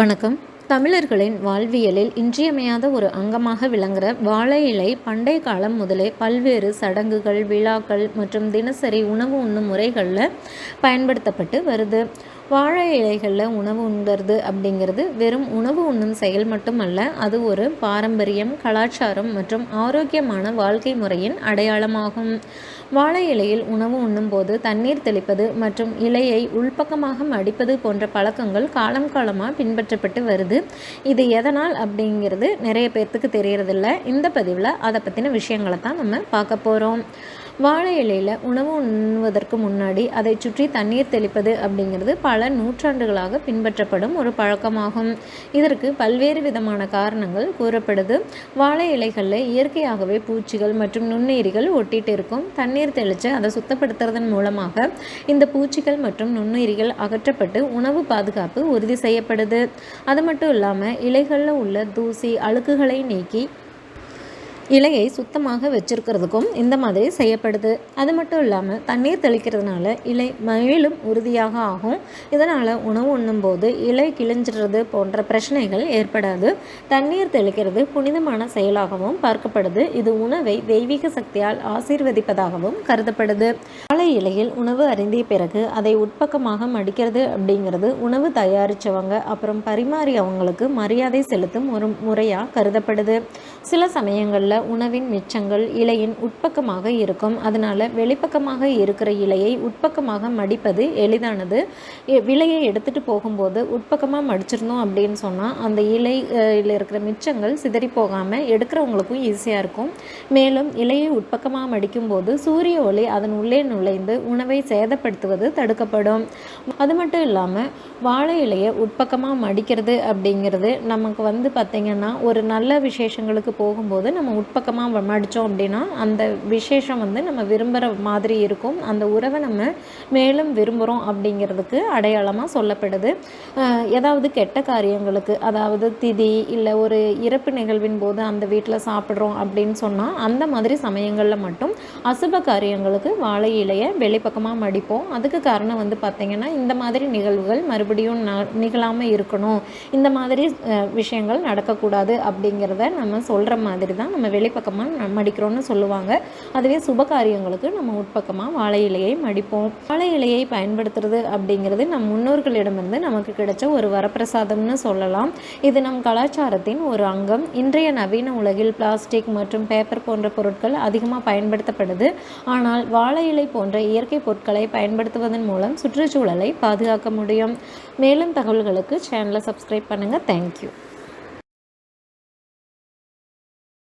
வணக்கம். தமிழர்களின் வாழ்வியலில் இன்றியமையாத ஒரு அங்கமாக விளங்குகிற வாழை இலை பண்டைய காலம் முதலே பல்வேறு சடங்குகள் விழாக்கள் மற்றும் தினசரி உணவு உண்ணும் முறைகளில் பயன்படுத்தப்பட்டு வருது. வாழை இலைகளில் உணவு உண்கிறது அப்படிங்கிறது வெறும் உணவு உண்ணும் செயல் மட்டுமல்ல அது ஒரு பாரம்பரியம் கலாச்சாரம் மற்றும் ஆரோக்கியமான வாழ்க்கை முறையின் அடையாளமாகும். வாழை இலையில் உணவு உண்ணும்போது தண்ணீர் தெளிப்பது மற்றும் இலையை உள்பக்கமாக மடிப்பது போன்ற பழக்கங்கள் காலம் காலமாக பின்பற்றப்பட்டு வருது. இது எதனால் அப்படிங்கிறது நிறைய பேர்த்துக்கு தெரியறதில்ல. இந்த பதிவில் அதை பற்றின விஷயங்களை தான் நம்ம பார்க்க போகிறோம் வாழை இலையில் உணவு உண்ணுவதற்கு முன்னாடி அதை சுற்றி தண்ணீர் தெளிப்பது அப்படிங்கிறது பல நூற்றாண்டுகளாக பின்பற்றப்படும் ஒரு பழக்கமாகும். இதற்கு பல்வேறு விதமான காரணங்கள் கூறப்படுது. வாழை இலைகளில் இயற்கையாகவே பூச்சிகள் மற்றும் நுண்ணுயிரிகள் ஒட்டிட்டு இருக்கும். தண்ணீர் தெளித்து அதை சுத்தப்படுத்துறதன் மூலமாக இந்த பூச்சிகள் மற்றும் நுண்ணுயிரிகள் அகற்றப்பட்டு உணவு பாதுகாப்பு உறுதி செய்யப்படுது. அது மட்டும் இல்லாமல் இலைகளில் உள்ள தூசி அழுக்குகளை நீக்கி இலையை சுத்தமாக வச்சிருக்கிறதுக்கும் இந்த மாதிரி செய்யப்படுது. அது மட்டும் இல்லாமல் தண்ணீர் தெளிக்கிறதுனால இலை மேலும் உறுதியாக ஆகும். இதனால் உணவு உண்ணும்போது இலை கிழிஞ்சிடுறது போன்ற பிரச்சனைகள் ஏற்படாது. தண்ணீர் தெளிக்கிறது புனிதமான செயலாகவும் பார்க்கப்படுது. இது உணவை தெய்வீக சக்தியால் ஆசீர்வதிப்பதாகவும் கருதப்படுது. வாழை இலையில் உணவு அறிந்திய பிறகு அதை உட்பக்கமாக மடிக்கிறது அப்படிங்கிறது உணவு தயாரித்தவங்க அப்புறம் பரிமாறியவங்களுக்கு மரியாதை செலுத்தும் ஒரு முறையாக கருதப்படுது. சில சமயங்களில் உணவின் மிச்சங்கள் இலையின் உட்பக்கமாக இருக்கும். அதனால் வெளிப்பக்கமாக இருக்கிற இலையை உட்பக்கமாக மடிப்பது எளிதானது. விலையை எடுத்துகிட்டு போகும்போது உட்பக்கமாக மடிச்சிருந்தோம் அப்படின்னு சொன்னால் அந்த இலையில் இருக்கிற மிச்சங்கள் சிதறி போகாமல் எடுக்கிறவங்களுக்கும் ஈஸியாக இருக்கும். மேலும் இலையை உட்பக்கமாக மடிக்கும்போது சூரிய ஒளி அதன் உள்ளே நுழைந்து உணவை சேதப்படுத்துவது தடுக்கப்படும். அது மட்டும் இல்லாமல் வாழை இலையை உட்பக்கமாக மடிக்கிறது அப்படிங்கிறது நமக்கு வந்து பார்த்திங்கன்னா ஒரு நல்ல விசேஷங்களுக்கு போகும்போது நம்ம உட்பக்கமாக மடித்தோம் அப்படின்னா அந்த விசேஷம் வந்து நம்ம விரும்புகிற மாதிரி இருக்கும். அந்த உறவை நம்ம மேலும் விரும்புகிறோம் அப்படிங்கிறதுக்கு அடையாளமாக சொல்லப்படுது. ஏதாவது கெட்ட காரியங்களுக்கு அதாவது திதி இல்லை ஒரு இறப்பு நிகழ்வின் போது அந்த வீட்டில் சாப்பிட்றோம் அப்படின்னு சொன்னால் அந்த மாதிரி சமயங்களில் மட்டும் அசுப காரியங்களுக்கு வாழை இலையை வெளிப்பக்கமாக மடிப்போம். அதுக்கு காரணம் வந்து பார்த்திங்கன்னா இந்த மாதிரி நிகழ்வுகள் மறுபடியும் நிகழாமல் இருக்கணும். இந்த மாதிரி விஷயங்கள் நடக்கக்கூடாது அப்படிங்கிறத நம்ம சொல்கிற மாதிரி தான் நம்ம வெளிப்பக்கமாக மடிக்கிறோன்னு சொல்லுவாங்க. அதுவே சுப காரியங்களுக்கு நம்ம உட்பக்கமாக வாழை இலையை மடிப்போம். வாழை இலையை பயன்படுத்துறது அப்படிங்கிறது நம் முன்னோர்களிடமிருந்து நமக்கு கிடைச்ச ஒரு வரப்பிரசாதம்னு சொல்லலாம். இது நம் கலாச்சாரத்தின் ஒரு அங்கம். இன்றைய நவீன உலகில் பிளாஸ்டிக் மற்றும் பேப்பர் போன்ற பொருட்கள் அதிகமாக பயன்படுத்தப்படுது. ஆனால் வாழை இலை போன்ற இயற்கை பொருட்களை பயன்படுத்துவதன் மூலம் சுற்றுச்சூழலை பாதுகாக்க முடியும். மேலும் தகவல்களுக்கு சேனலை சப்ஸ்கிரைப் பண்ணுங்கள் தேங்க்யூ